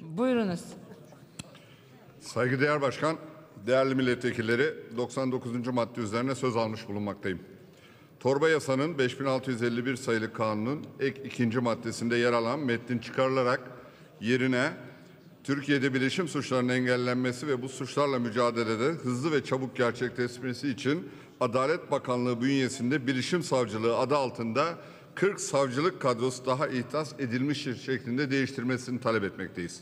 Buyurunuz. Saygıdeğer Başkan, değerli milletvekilleri 99. madde üzerine söz almış bulunmaktayım. Torba yasanın 5651 sayılı kanunun ek ikinci maddesinde yer alan metnin çıkarılarak yerine Türkiye'de bilişim suçlarının engellenmesi ve bu suçlarla mücadelede hızlı ve çabuk gerçekleşmesi için Adalet Bakanlığı bünyesinde bilişim savcılığı adı altında 40 savcılık kadrosu daha ihtas edilmiştir şeklinde değiştirmesini talep etmekteyiz.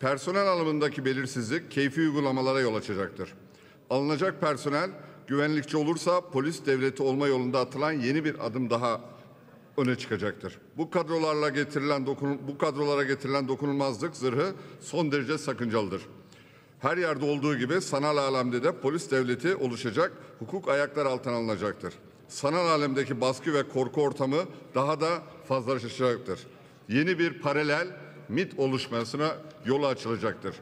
Personel alımındaki belirsizlik keyfi uygulamalara yol açacaktır. Alınacak personel güvenlikçi olursa polis devleti olma yolunda atılan yeni bir adım daha öne çıkacaktır. Bu kadrolarla getirilen dokun, bu kadrolara getirilen dokunulmazlık zırhı son derece sakıncalıdır. Her yerde olduğu gibi sanal alemde de polis devleti oluşacak, hukuk ayaklar altına alınacaktır. Sanal alemdeki baskı ve korku ortamı daha da fazlalaşacaktır. Yeni bir paralel MIT oluşmasına yolu açılacaktır.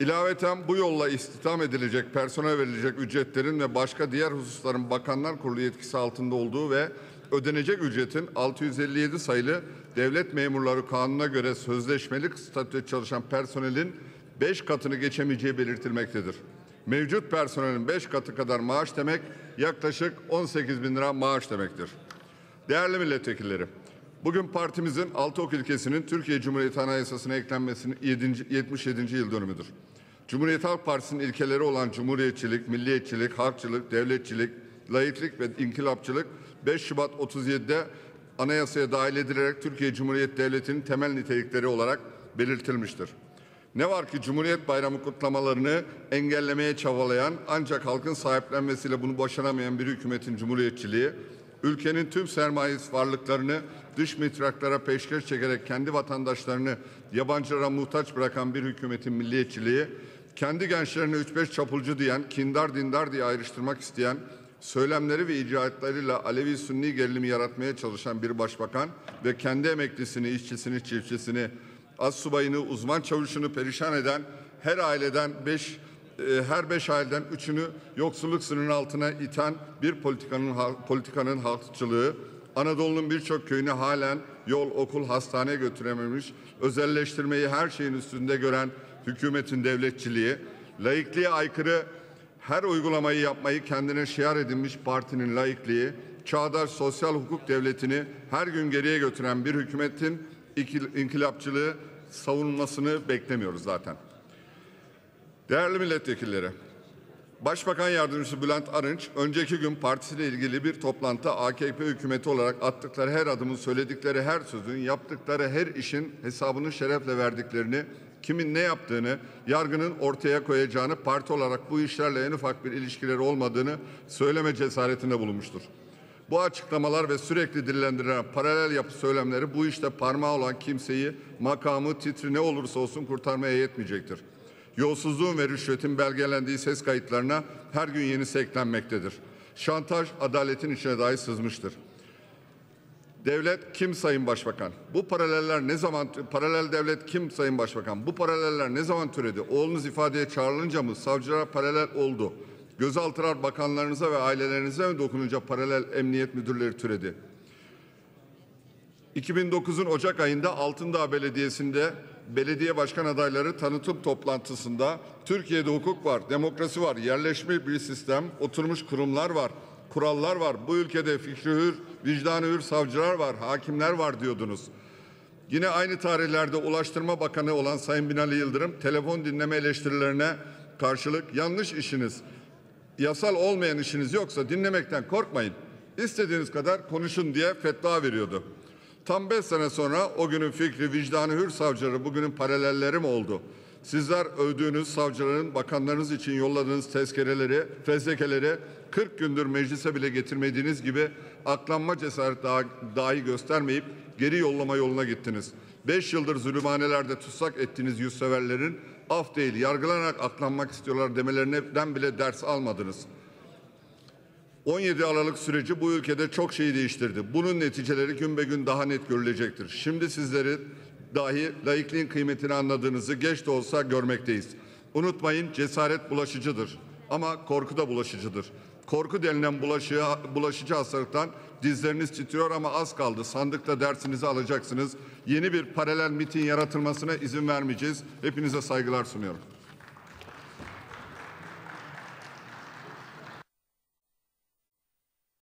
İlaveten bu yolla istihdam edilecek personel verilecek ücretlerin ve başka diğer hususların Bakanlar Kurulu yetkisi altında olduğu ve ödenecek ücretin 657 sayılı Devlet Memurları Kanunu'na göre sözleşmelik statüde çalışan personelin 5 katını geçemeyeceği belirtilmektedir. Mevcut personelin 5 katı kadar maaş demek yaklaşık 18 bin lira maaş demektir. Değerli milletvekilleri, bugün partimizin Altıok ilkesinin Türkiye Cumhuriyeti Anayasası'na eklenmesinin 7. 77. yıl dönümüdür. Cumhuriyet Halk Partisi'nin ilkeleri olan cumhuriyetçilik, milliyetçilik, halkçılık, devletçilik, laiklik ve inkılapçılık 5 Şubat 37'de anayasaya dahil edilerek Türkiye Cumhuriyet Devleti'nin temel nitelikleri olarak belirtilmiştir. Ne var ki Cumhuriyet Bayramı kutlamalarını engellemeye çabalayan ancak halkın sahiplenmesiyle bunu başaramayan bir hükümetin cumhuriyetçiliği, ülkenin tüm sermaye varlıklarını dış mihraklara peşkeş çekerek kendi vatandaşlarını yabancılara muhtaç bırakan bir hükümetin milliyetçiliği, kendi gençlerine 3-5 çapulcu diyen, kindar dindar diye ayrıştırmak isteyen, söylemleri ve icraatlarıyla Alevi-Sünni gerilimi yaratmaya çalışan bir başbakan ve kendi emeklisini, işçisini, çiftçisini, az subayını, uzman çavuşunu perişan eden her aileden beş, e, her beş aileden üçünü yoksulluk sınırının altına iten bir politikanın politikanın halkçılığı, Anadolu'nun birçok köyüne halen yol, okul, hastane götürememiş, özelleştirmeyi her şeyin üstünde gören hükümetin devletçiliği, laikliğe aykırı her uygulamayı yapmayı kendine şiar edinmiş partinin laikliği, çağdaş sosyal hukuk devletini her gün geriye götüren bir hükümetin inkılapçılığı savunmasını beklemiyoruz zaten. Değerli milletvekilleri, Başbakan Yardımcısı Bülent Arınç önceki gün partisiyle ilgili bir toplantıda AKP hükümeti olarak attıkları her adımın, söyledikleri her sözün, yaptıkları her işin hesabını şerefle verdiklerini, kimin ne yaptığını, yargının ortaya koyacağını, parti olarak bu işlerle en ufak bir ilişkileri olmadığını söyleme cesaretinde bulunmuştur. Bu açıklamalar ve sürekli dillendirilen paralel yapı söylemleri bu işte parmağı olan kimseyi makamı, titri ne olursa olsun kurtarmaya yetmeyecektir. Yolsuzluğun ve rüşvetin belgelendiği ses kayıtlarına her gün yenisi eklenmektedir. Şantaj adaletin içine dahi sızmıştır. Devlet kim Sayın Başbakan? Bu paraleller ne zaman paralel devlet kim Sayın Başbakan? Bu paraleller ne zaman türedi? Oğlunuz ifadeye çağrılınca mı savcılara paralel oldu? Gözaltılar bakanlarınıza ve ailelerinize mi dokununca paralel emniyet müdürleri türedi? 2009'un Ocak ayında Altındağ Belediyesi'nde belediye başkan adayları tanıtım toplantısında Türkiye'de hukuk var, demokrasi var, yerleşmiş bir sistem, oturmuş kurumlar var, kurallar var. Bu ülkede fikri hür, vicdanı hür savcılar var, hakimler var diyordunuz. Yine aynı tarihlerde Ulaştırma Bakanı olan Sayın Binali Yıldırım telefon dinleme eleştirilerine karşılık yanlış işiniz, yasal olmayan işiniz yoksa dinlemekten korkmayın. İstediğiniz kadar konuşun diye fetva veriyordu. Tam beş sene sonra o günün fikri vicdanı hür savcıları bugünün paralelleri mi oldu? Sizler övdüğünüz savcıların bakanlarınız için yolladığınız tezkereleri, fezlekeleri 40 gündür meclise bile getirmediğiniz gibi aklanma cesaret dahi göstermeyip geri yollama yoluna gittiniz. 5 yıldır zulümanelerde tutsak ettiğiniz yüzseverlerin af değil yargılanarak aklanmak istiyorlar demelerinden bile ders almadınız. 17 Aralık süreci bu ülkede çok şeyi değiştirdi. Bunun neticeleri gün be gün daha net görülecektir. Şimdi sizleri dahi laikliğin kıymetini anladığınızı geç de olsa görmekteyiz. Unutmayın cesaret bulaşıcıdır ama korku da bulaşıcıdır. Korku denilen bulaşığı, bulaşıcı hastalıktan dizleriniz titriyor ama az kaldı. Sandıkta dersinizi alacaksınız. Yeni bir paralel mitin yaratılmasına izin vermeyeceğiz. Hepinize saygılar sunuyorum.